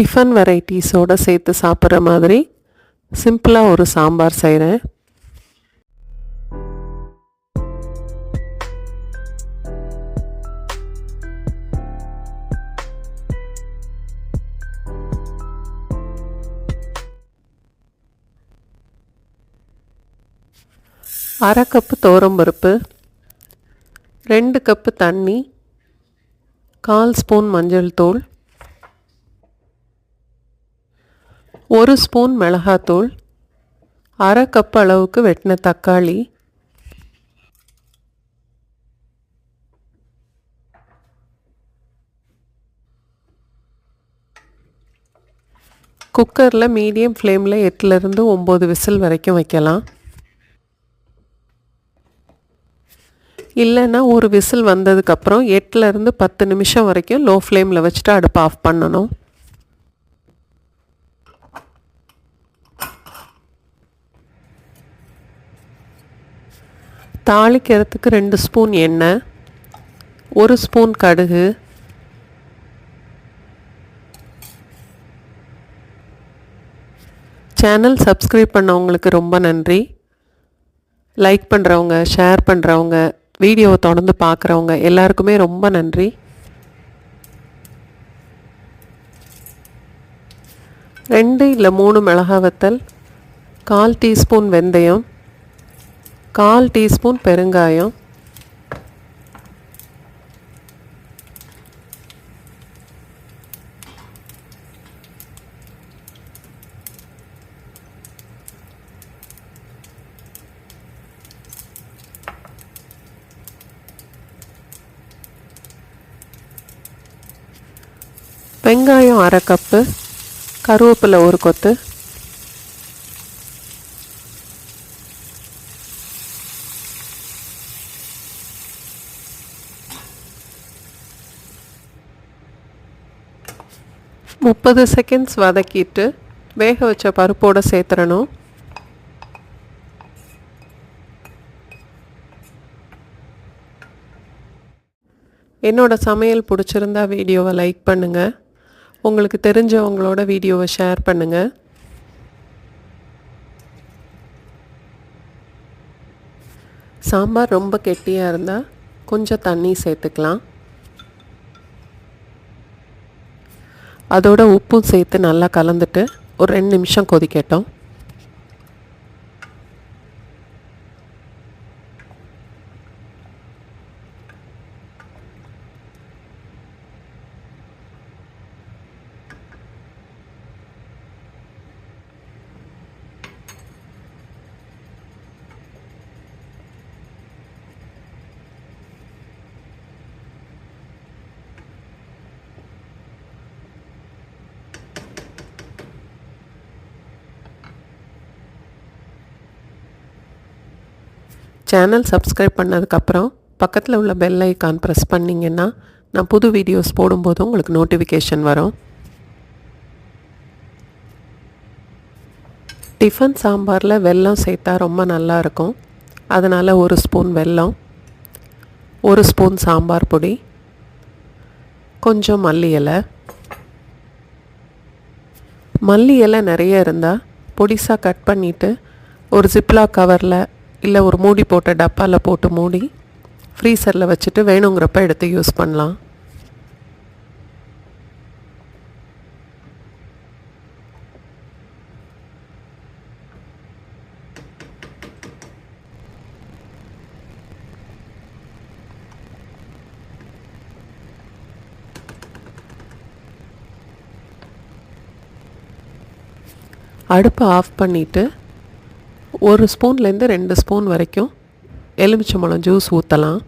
Tiffin வெரைட்டிஸோடு சேர்த்து சாப்பிட்ற மாதிரி சிம்பிளாக ஒரு சாம்பார் செய்கிறேன் அரை கப்பு பருப்பு ரெண்டு கப்பு தண்ணி கால் ஸ்பூன் மஞ்சள் தூள் ஒரு ஸ்பூன் மிளகாத்தூள் அரை கப் அளவுக்கு வெட்டின தக்காளி குக்கரில் மீடியம் ஃப்ளேமில் எட்டுலேருந்து ஒம்பது விசில் வரைக்கும் வைக்கலாம். இல்லைன்னா ஒரு விசில் வந்ததுக்கப்புறம் எட்டுலேருந்து பத்து நிமிஷம் வரைக்கும் லோ ஃப்ளேமில் வச்சுட்டு அடுப்பு ஆஃப் பண்ணணும். தாளிக்கிறதுக்கு ரெண்டு ஸ்பூன் எண்ணெய் ஒரு ஸ்பூன் கடுகு சேனல் சப்ஸ்கிரைப் பண்ணவங்களுக்கு ரொம்ப நன்றி. லைக் பண்ணுறவங்க ஷேர் பண்ணுறவங்க வீடியோவை தொடர்ந்து பார்க்குறவங்க எல்லாருக்குமே ரொம்ப நன்றி. ரெண்டு இல்லை மூணு மிளகா வத்தல் கால் டீஸ்பூன் வெந்தயம் கால் டீஸ்பூன் பெருங்காயம். வெங்காயம் அரை கப்பு கருவேப்பிலை ஒரு கொத்து முப்பது செகண்ட்ஸ் வதக்கிட்டு வேக வச்ச பருப்போடு சேர்த்துறணும் என்னோடய சமையல் பிடிச்சிருந்தா வீடியோவை லைக் பண்ணுங்கள் உங்களுக்கு தெரிஞ்சவங்களோட வீடியோவை ஷேர் பண்ணுங்கள் சாம்பார் ரொம்ப கெட்டியாக இருந்தால் கொஞ்சம் தண்ணி சேர்த்துக்கலாம். அதோட உப்பும் சேர்த்து நல்லா கலந்துட்டு ஒரு ரெண்டு நிமிஷம் கொதிக்கட்டும். சேனல் சப்ஸ்கிரைப் பண்ணதுக்கப்புறம் பக்கத்தில் உள்ள பெல் ஐக்கான் ப்ரெஸ் பண்ணிங்கன்னா நான் புது வீடியோஸ் போடும்போது உங்களுக்கு நோட்டிஃபிகேஷன் வரும். டிஃபன் சாம்பாரில் வெல்லம் சேர்த்தா ரொம்ப நல்லாயிருக்கும் அதனால் ஒரு ஸ்பூன் வெல்லம் ஒரு ஸ்பூன் சாம்பார் பொடி கொஞ்சம் மல்லி இலை. மல்லி இலை நிறைய இருந்தால் பொடிசாக கட் பண்ணிவிட்டு ஒரு ஜிப்லா கவரில் இல்லை ஒரு மூடி போட்ட டப்பாவில் போட்டு மூடி ஃப்ரீசரில் வச்சுட்டு வேணுங்கிறப்ப எடுத்து யூஸ் பண்ணலாம். அடுப்பை ஆஃப் பண்ணிவிட்டு ஒரு ஸ்பூன்லேருந்து ரெண்டு ஸ்பூன் வரைக்கும் எலுமிச்சம்பழம் ஜூஸ் ஊற்றலாம்